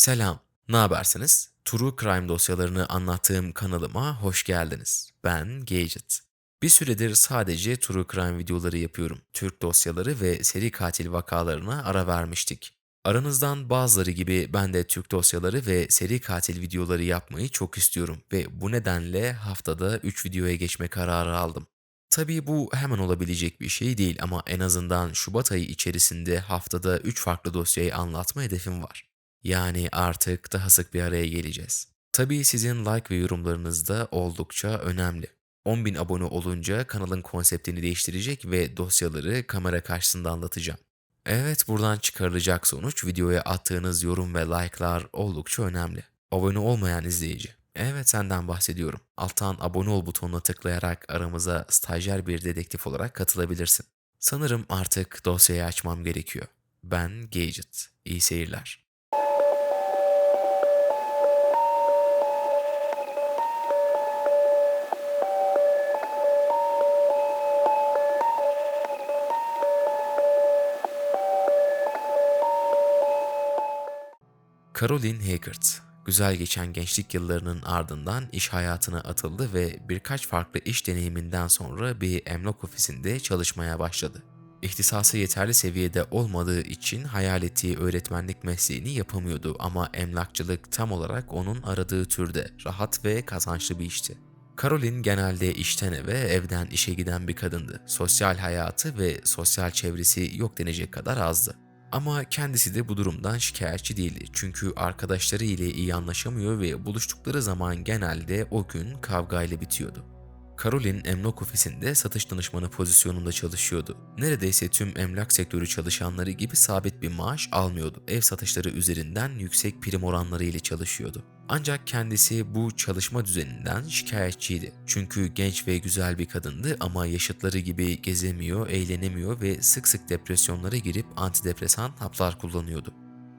Selam, ne habersiniz? True Crime dosyalarını anlattığım kanalıma hoş geldiniz. Ben Gadget. Bir süredir sadece True Crime videoları yapıyorum. Türk dosyaları ve seri katil vakalarına ara vermiştik. Aranızdan bazıları gibi ben de Türk dosyaları ve seri katil videoları yapmayı çok istiyorum ve bu nedenle haftada 3 videoya geçme kararı aldım. Tabii bu hemen olabilecek bir şey değil ama en azından Şubat ayı içerisinde haftada 3 farklı dosyayı anlatma hedefim var. Yani artık daha sık bir araya geleceğiz. Tabii sizin like ve yorumlarınız da oldukça önemli. 10.000 abone olunca kanalın konseptini değiştirecek ve dosyaları kamera karşısında anlatacağım. Evet buradan çıkarılacak sonuç videoya attığınız yorum ve like'lar oldukça önemli. Abone olmayan izleyici. Evet senden bahsediyorum. Alttan abone ol butonuna tıklayarak aramıza stajyer bir dedektif olarak katılabilirsin. Sanırım artık dosyayı açmam gerekiyor. Ben Gadget. İyi seyirler. Caroline Haggard, güzel geçen gençlik yıllarının ardından iş hayatına atıldı ve birkaç farklı iş deneyiminden sonra bir emlak ofisinde çalışmaya başladı. İhtisası yeterli seviyede olmadığı için hayal ettiği öğretmenlik mesleğini yapamıyordu ama emlakçılık tam olarak onun aradığı türde rahat ve kazançlı bir işti. Caroline genelde işten eve, evden işe giden bir kadındı. Sosyal hayatı ve sosyal çevresi yok denecek kadar azdı. Ama kendisi de bu durumdan şikayetçi değildi. Çünkü arkadaşları ile iyi anlaşamıyor ve buluştukları zaman genelde o gün kavgayla bitiyordu. Caroline emlak ofisinde satış danışmanı pozisyonunda çalışıyordu. Neredeyse tüm emlak sektörü çalışanları gibi sabit bir maaş almıyordu. Ev satışları üzerinden yüksek prim oranları ile çalışıyordu. Ancak kendisi bu çalışma düzeninden şikayetçiydi. Çünkü genç ve güzel bir kadındı ama yaşıtları gibi gezemiyor, eğlenemiyor ve sık sık depresyonlara girip antidepresan haplar kullanıyordu.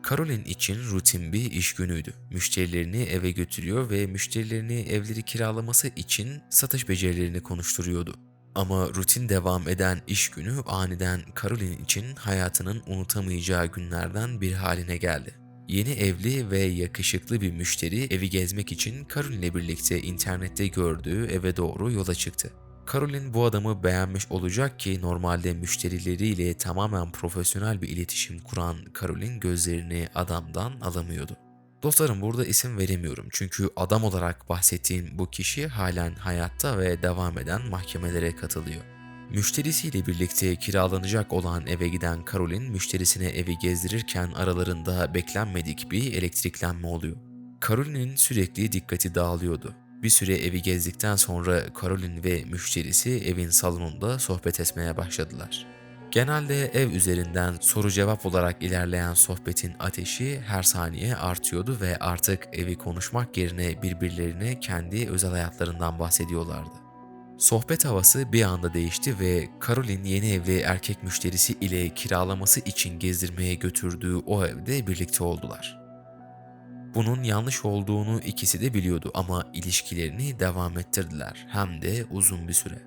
Caroline için rutin bir iş günüydü. Müşterilerini eve götürüyor ve müşterilerini evleri kiralaması için satış becerilerini konuşturuyordu. Ama rutin devam eden iş günü aniden Caroline için hayatının unutamayacağı günlerden bir haline geldi. Yeni evli ve yakışıklı bir müşteri evi gezmek için Caroline'le birlikte internette gördüğü eve doğru yola çıktı. Caroline bu adamı beğenmiş olacak ki normalde müşterileriyle tamamen profesyonel bir iletişim kuran Caroline gözlerini adamdan alamıyordu. Dostlarım burada isim veremiyorum çünkü adam olarak bahsettiğim bu kişi halen hayatta ve devam eden mahkemelere katılıyor. Müşterisiyle birlikte kiralanacak olan eve giden Caroline müşterisine evi gezdirirken aralarında beklenmedik bir elektriklenme oluyor. Caroline'in sürekli dikkati dağılıyordu. Bir süre evi gezdikten sonra Caroline ve müşterisi evin salonunda sohbet etmeye başladılar. Genelde ev üzerinden soru cevap olarak ilerleyen sohbetin ateşi her saniye artıyordu ve artık evi konuşmak yerine birbirlerine kendi özel hayatlarından bahsediyorlardı. Sohbet havası bir anda değişti ve Caroline yeni evli erkek müşterisi ile kiralaması için gezdirmeye götürdüğü o evde birlikte oldular. Bunun yanlış olduğunu ikisi de biliyordu ama ilişkilerini devam ettirdiler hem de uzun bir süre.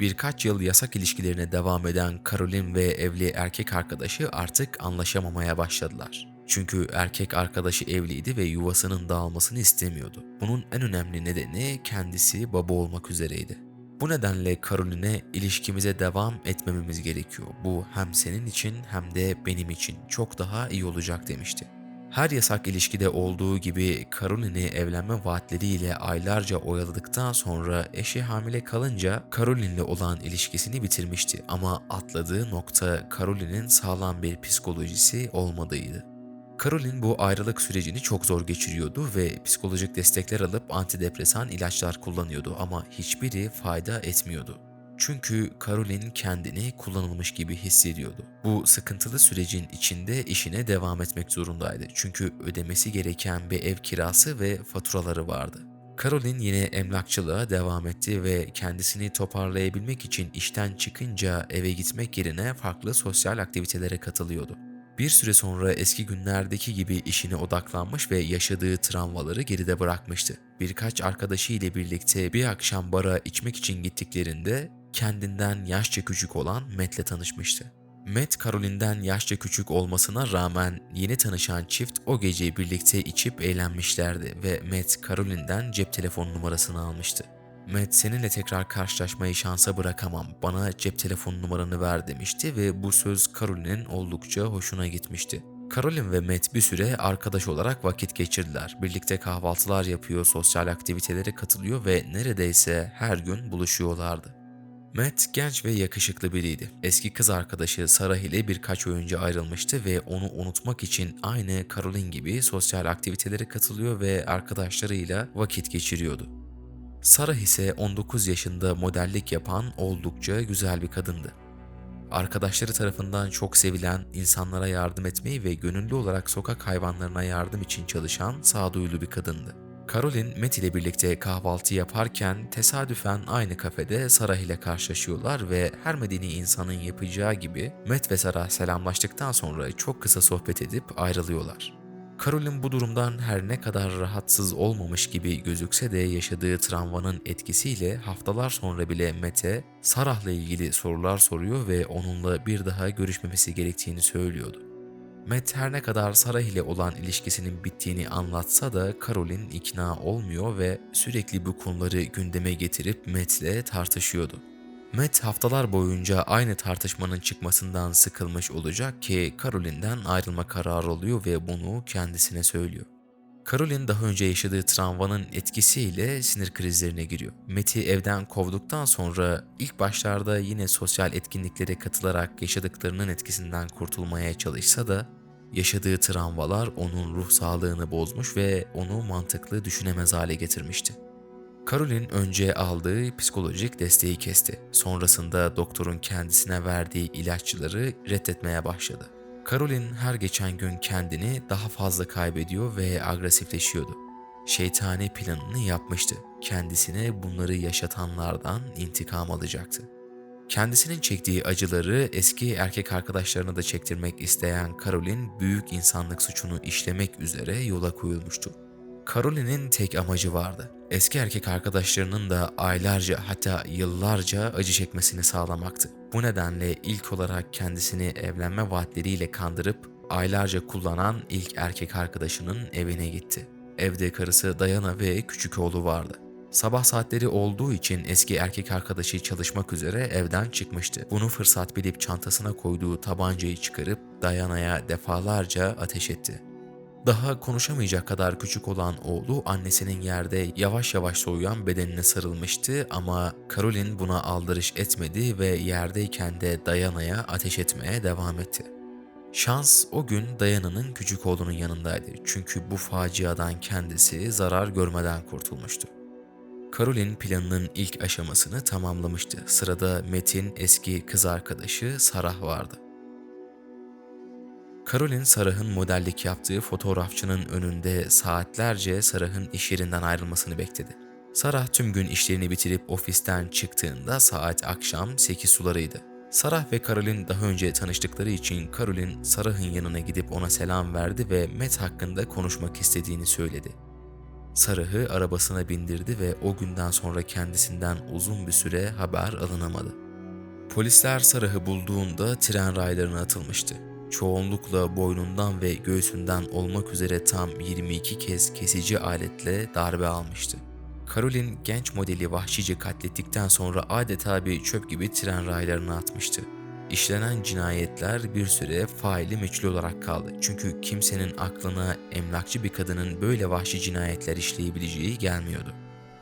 Birkaç yıl yasak ilişkilerine devam eden Caroline ve evli erkek arkadaşı artık anlaşamamaya başladılar. Çünkü erkek arkadaşı evliydi ve yuvasının dağılmasını istemiyordu. Bunun en önemli nedeni kendisi baba olmak üzereydi. Bu nedenle Caroline'e ilişkimize devam etmememiz gerekiyor. Bu hem senin için hem de benim için çok daha iyi olacak demişti. Her yasak ilişkide olduğu gibi Caroline'i evlenme vaatleriyle aylarca oyaladıktan sonra eşi hamile kalınca Caroline'le olan ilişkisini bitirmişti ama atladığı nokta Caroline'in sağlam bir psikolojisi olmadığıydı. Caroline bu ayrılık sürecini çok zor geçiriyordu ve psikolojik destekler alıp antidepresan ilaçlar kullanıyordu ama hiçbiri fayda etmiyordu. Çünkü Caroline kendini kullanılmış gibi hissediyordu. Bu sıkıntılı sürecin içinde işine devam etmek zorundaydı. Çünkü ödemesi gereken bir ev kirası ve faturaları vardı. Caroline yine emlakçılığa devam etti ve kendisini toparlayabilmek için işten çıkınca eve gitmek yerine farklı sosyal aktivitelere katılıyordu. Bir süre sonra eski günlerdeki gibi işine odaklanmış ve yaşadığı travmaları geride bırakmıştı. Birkaç arkadaşı ile birlikte bir akşam bara içmek için gittiklerinde kendinden yaşça küçük olan Matt'le tanışmıştı. Matt Caroline'den yaşça küçük olmasına rağmen yeni tanışan çift o gece birlikte içip eğlenmişlerdi ve Matt Caroline'den cep telefon numarasını almıştı. Matt seninle tekrar karşılaşmayı şansa bırakamam. Bana cep telefon numaranı ver demişti ve bu söz Caroline'in oldukça hoşuna gitmişti. Caroline ve Matt bir süre arkadaş olarak vakit geçirdiler. Birlikte kahvaltılar yapıyor, sosyal aktivitelere katılıyor ve neredeyse her gün buluşuyorlardı. Matt genç ve yakışıklı biriydi. Eski kız arkadaşı Sarah ile birkaç ay önce ayrılmıştı ve onu unutmak için aynı Caroline gibi sosyal aktivitelere katılıyor ve arkadaşlarıyla vakit geçiriyordu. Sarah ise 19 yaşında modellik yapan oldukça güzel bir kadındı. Arkadaşları tarafından çok sevilen, insanlara yardım etmeyi ve gönüllü olarak sokak hayvanlarına yardım için çalışan sağduyulu bir kadındı. Caroline, Matt ile birlikte kahvaltı yaparken tesadüfen aynı kafede Sarah ile karşılaşıyorlar ve her medeni insanın yapacağı gibi Matt ve Sarah selamlaştıktan sonra çok kısa sohbet edip ayrılıyorlar. Caroline bu durumdan her ne kadar rahatsız olmamış gibi gözükse de yaşadığı travmanın etkisiyle haftalar sonra bile Matt'e Sarah'la ilgili sorular soruyor ve onunla bir daha görüşmemesi gerektiğini söylüyordu. Matt her ne kadar Sarah ile olan ilişkisinin bittiğini anlatsa da Caroline ikna olmuyor ve sürekli bu konuları gündeme getirip Matt'le tartışıyordu. Matt haftalar boyunca aynı tartışmanın çıkmasından sıkılmış olacak ki Caroline'den ayrılma kararı alıyor ve bunu kendisine söylüyor. Caroline daha önce yaşadığı travmanın etkisiyle sinir krizlerine giriyor. Matt'i evden kovduktan sonra ilk başlarda yine sosyal etkinliklere katılarak yaşadıklarının etkisinden kurtulmaya çalışsa da yaşadığı travmalar onun ruh sağlığını bozmuş ve onu mantıklı düşünemez hale getirmişti. Caroline önce aldığı psikolojik desteği kesti. Sonrasında doktorun kendisine verdiği ilaçları reddetmeye başladı. Caroline her geçen gün kendini daha fazla kaybediyor ve agresifleşiyordu. Şeytani planını yapmıştı. Kendisine bunları yaşatanlardan intikam alacaktı. Kendisinin çektiği acıları eski erkek arkadaşlarına da çektirmek isteyen Caroline büyük insanlık suçunu işlemek üzere yola koyulmuştu. Caroline'in tek amacı vardı. Eski erkek arkadaşlarının da aylarca hatta yıllarca acı çekmesini sağlamaktı. Bu nedenle ilk olarak kendisini evlenme vaatleriyle kandırıp aylarca kullanan ilk erkek arkadaşının evine gitti. Evde karısı Diana ve küçük oğlu vardı. Sabah saatleri olduğu için eski erkek arkadaşı çalışmak üzere evden çıkmıştı. Bunu fırsat bilip çantasına koyduğu tabancayı çıkarıp Diana'ya defalarca ateş etti. Daha konuşamayacak kadar küçük olan oğlu annesinin yerde yavaş yavaş soğuyan bedenine sarılmıştı ama Caroline buna aldırış etmedi ve yerdeyken de Diana'ya ateş etmeye devam etti. Şans o gün Diana'nın küçük oğlunun yanındaydı çünkü bu faciadan kendisi zarar görmeden kurtulmuştu. Caroline planının ilk aşamasını tamamlamıştı. Sırada Metin eski kız arkadaşı Sarah vardı. Caroline Sarah'ın modellik yaptığı fotoğrafçının önünde saatlerce Sarah'ın iş yerinden ayrılmasını bekledi. Sarah tüm gün işlerini bitirip ofisten çıktığında saat akşam 8 sularıydı. Sarah ve Caroline daha önce tanıştıkları için Caroline Sarah'ın yanına gidip ona selam verdi ve Matt hakkında konuşmak istediğini söyledi. Sarah'ı arabasına bindirdi ve o günden sonra kendisinden uzun bir süre haber alınamadı. Polisler Sarah'ı bulduğunda tren raylarına atılmıştı. Çoğunlukla boynundan ve göğsünden olmak üzere tam 22 kez kesici aletle darbe almıştı. Caroline genç modeli vahşice katlettikten sonra adeta bir çöp gibi tren raylarına atmıştı. İşlenen cinayetler bir süre faili meçhul olarak kaldı. Çünkü kimsenin aklına emlakçı bir kadının böyle vahşi cinayetler işleyebileceği gelmiyordu.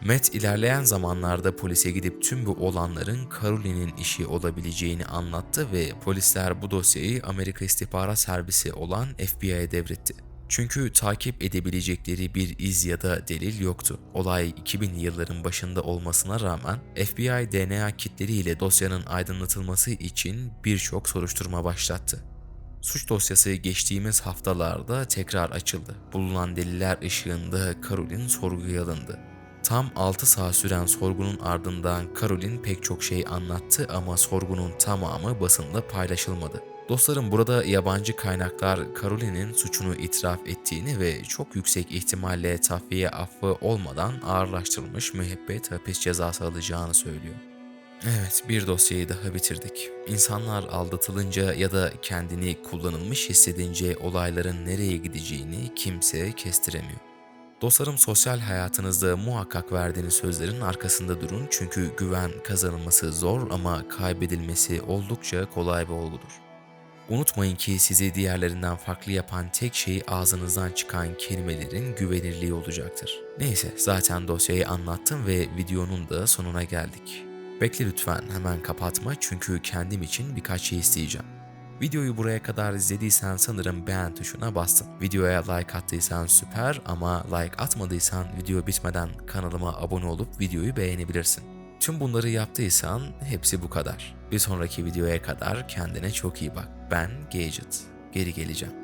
Matt ilerleyen zamanlarda polise gidip tüm bu olanların Caroline'in işi olabileceğini anlattı ve polisler bu dosyayı Amerika İstihbarat Servisi olan FBI'ye devretti. Çünkü takip edebilecekleri bir iz ya da delil yoktu. Olay 2000'li yılların başında olmasına rağmen FBI DNA kitleriyle dosyanın aydınlatılması için birçok soruşturma başlattı. Suç dosyası geçtiğimiz haftalarda tekrar açıldı. Bulunan deliller ışığında Caroline sorguya alındı. Tam 6 saat süren sorgunun ardından Caroline pek çok şey anlattı ama sorgunun tamamı basında paylaşılmadı. Dostlarım burada yabancı kaynaklar Caroline'in suçunu itiraf ettiğini ve çok yüksek ihtimalle tahliye affı olmadan ağırlaştırılmış müebbet hapis cezası alacağını söylüyor. Evet, bir dosyayı daha bitirdik. İnsanlar aldatılınca ya da kendini kullanılmış hissedince olayların nereye gideceğini kimse kestiremiyor. Dostlarım sosyal hayatınızda muhakkak verdiğiniz sözlerin arkasında durun çünkü güven kazanılması zor ama kaybedilmesi oldukça kolay bir olgudur. Unutmayın ki sizi diğerlerinden farklı yapan tek şey ağzınızdan çıkan kelimelerin güvenirliği olacaktır. Neyse zaten dosyayı anlattım ve videonun da sonuna geldik. Bekle lütfen hemen kapatma çünkü kendim için birkaç şey isteyeceğim. Videoyu buraya kadar izlediysen sanırım beğen tuşuna bastın. Videoya like attıysan süper ama like atmadıysan video bitmeden kanalıma abone olup videoyu beğenebilirsin. Tüm bunları yaptıysan hepsi bu kadar. Bir sonraki videoya kadar kendine çok iyi bak. Ben Gadget. Geri geleceğim.